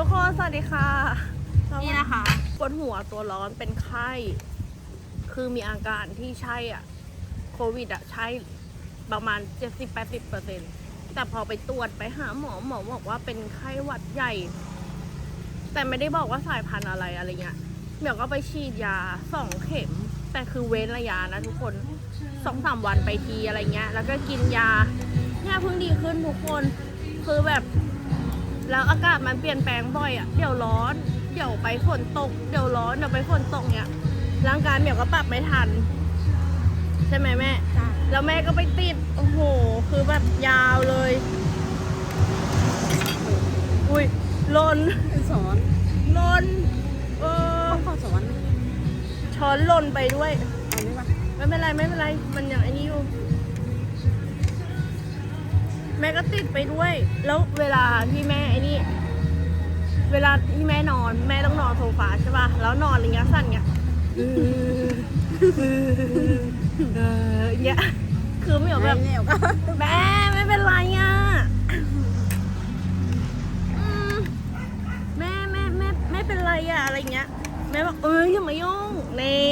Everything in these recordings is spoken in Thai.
ทุกคนสวัสดีค่ะนี่นะคะปวดหัวตัวร้อนเป็นไข้ คือมีอาการที่ใช่อะ โควิดอะใช่ประมาณ 70-80เปอร์เซ็นแต่พอไปตรวจไปหาหมอหมอบอกว่าเป็นไข้หวัดใหญ่ แต่ไม่ได้บอกว่าสายพันธุ์อะไรอะไรเงี้ยเดี๋ยวก็ไปฉีดยาสองเข็ม แต่คือเว้นระยะนะทุกคนสองสามวันไปทีอะไรเงี้ย แล้วก็กินยาเนี่ยเพิ่งดีขึ้นทุกคน คือแบบ แล้วอากาศมันเปลี่ยนแปลงบ่อยอะ่ะเดี๋ยวร้อน เดี๋ยวไปฝนตก เดี๋ยวร้อนเดี๋ยวไปฝนตกเนี่ยร่างกายเดี๋ยวก็ปรับไม่ทัน ใช่ไหมแม่ จ้าแล้วแม่ก็ไปติด โอ้โห คือแบบยาวเลย อุ้ยหลนสอนหลนเออต้องขอสอนช้อนหล่นไปด้วย เอาไหมวะไม่เป็นไรไม่เป็นไร มันอย่างไอ้นี้อยู่แม่ก็ติดไปด้วย แล้วเวลาที่แม่ไอ้นี่ เวลาที่แม่นอนแม่ต้องนอนโซฟาใช่ป่ะ แล้วนอนอย่างเงี้ยสั่นเงี้ยเอออย่างเงี้ย คือไม่เหมือนแบบแม่ไม่เป็นไรอะแม่แม่แม่ไม่เป็นไรอะอะไรเงี้ย แม่บอกเอ้ยอย่ามายุ่งนี่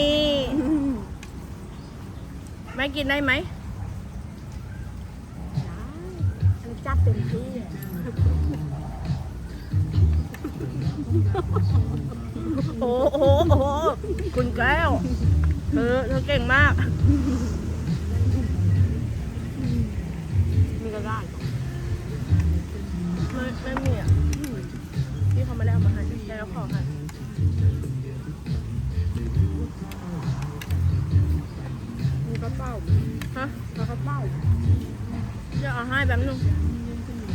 แม่กินได้ไหม อัน จัดเต็มที่โอ้โหโอ้โหคุณแก้ว เธอเธอเก่งมาก มีก็ได้ไม่ไม่มีอะพี่เขาไม่ได้เอามาให้ได้แล้วขอให้มีก็เป้าฮะแล้วก็เป้าเดี๋ยวเอาให้แป๊บนึง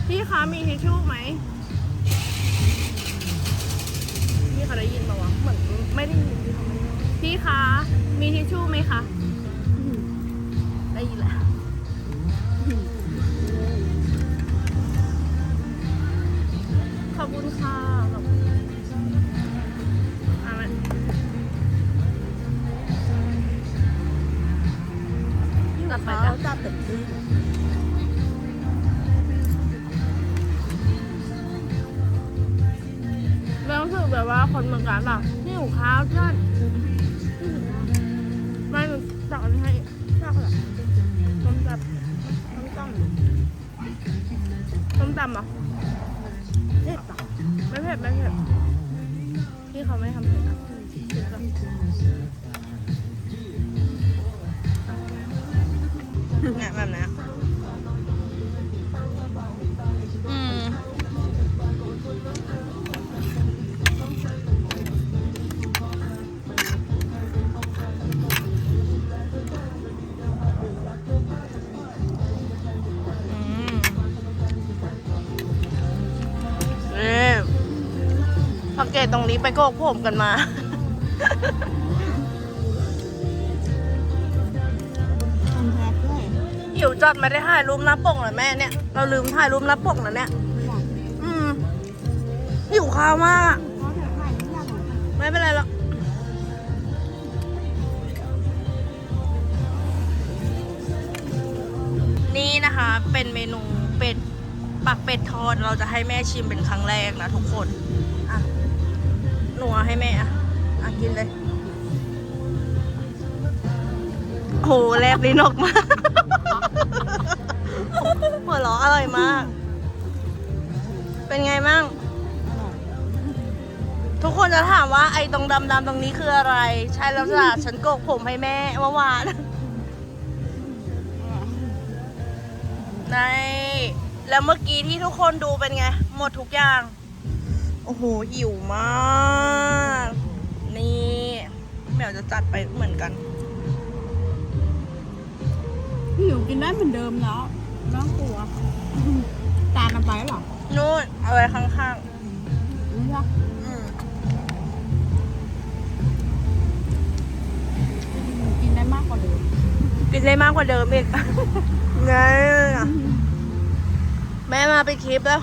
พี่คะมีทิชชู่ไหมพี่เขาได้ยินมาวะเหมือนไม่ได้ยินพี่เขาไม่ได้ยินพี่คะมีทิชชู่ไหมคะได้ยินแหละขอบคุณค่ะขอบคุณเอาไหมกระเป๋าจัดเต็มที่ แล้วรู้สึกแบบว่าคนเมืองการแบบหิวข้าวท่านไม่มันูตักอันให้ชอบเหรอต้มตต้องต้องำต้มตำเหรอเผ็ดปะไม่เผ็ดไม่เผ็ดที่เขาไม่ทำเผ็ดอะ สังเกตตรงนี้ไปโกกผมกันมา ทำแพ้ด้วยหิวจัดไม่ได้ถ่ายรูปหน้าปกเลยแม่เนี่ย เราลืมถ่ายรูปหน้าปกนะเนี่ยอืมหิวข้าวมากอะเพราะเธอถ่ายไม่ยากหรอกไม่เป็นไรหรอกนี่นะคะ เป็นเมนูเป็ดปักเป็ดทอดเราจะให้แม่ชิมเป็นครั้งแรกนะทุกคนอะหนู เอาให้แม่อะอะกินเลย โหแลบลิ้นออกมาหัวเราะอร่อยมาก เป็นไงมั่ง ทุกคนจะถามว่าไอ้ตรงดำๆตรงนี้คืออะไร ใช่แล้วจ้ะฉันโกกผมให้แม่เมื่อวานในแล้วเมื่อกี้ที่ทุกคนดูเป็นไง หมดทุกอย่าง โอ้โห หิวมาก นี่แมวจะจัดไปเหมือนกันหิวกินได้เหมือนเดิมแล้วไม่ต้องกลัวจานเอาไปเหรอนู่นเอาไว้ข้างไม่ใช่ๆอืมกินได้มากกว่าเดิมกินได้มากกว่าเดิมอีกไงแม่มาไปดคลิปแล้ว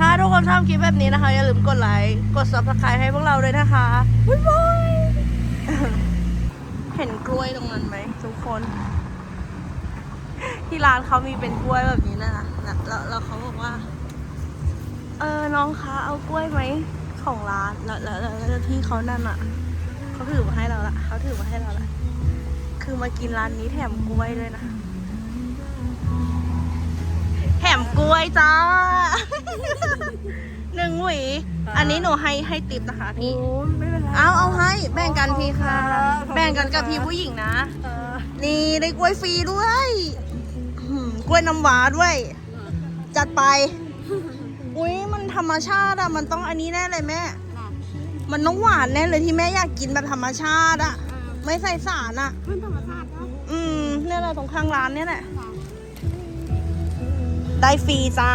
ถ้าทุกคนชอบคลิปแบบนี้นะคะ อย่าลืมกดไลค์กด subscribe ให้พวกเราด้วยนะคะบ๊ายบายเห็นกล้วยตรงนั้นไหมทุกคน ที่ร้านเขามีเป็นกล้วยแบบนี้นะนะแล้วแล้วเขาบอกว่า เออน้องคะเอากล้วยไหมของร้านแล้วแล้วแล้วที่เขานั่นอะเขาถือมาให้เราละเขาถือมาให้เราละคือมากินร้านนี้แถมกล้วยด้วยนะแถมกล้วยจ้า หนึ่งหวีอันนี้หนูให้ให้ติปนะคะพี่ไม่เป็นไรเอาเอาให้แบ่งกันพี่ค่ะขอบคุณค่ะ แบ่งกันกับพี่ผู้หญิงนะ เออนี่ได้กล้วยฟรีด้วยอืมกล้วยน้ำว้าด้วย จัดไป อุ้ยมันธรรมชาติอะมันต้องอันนี้แน่เลยแม่น่ะมันต้องหวานแน่เลยที่แม่อยากกินแบบธรรมชาติอะเออไม่ใส่สารอะขึ้นธรรมชาติเนาะอืมเนี่ยแหละตรงข้างร้านเนี่ยแหละน่ะ ได้ฟรีจ้า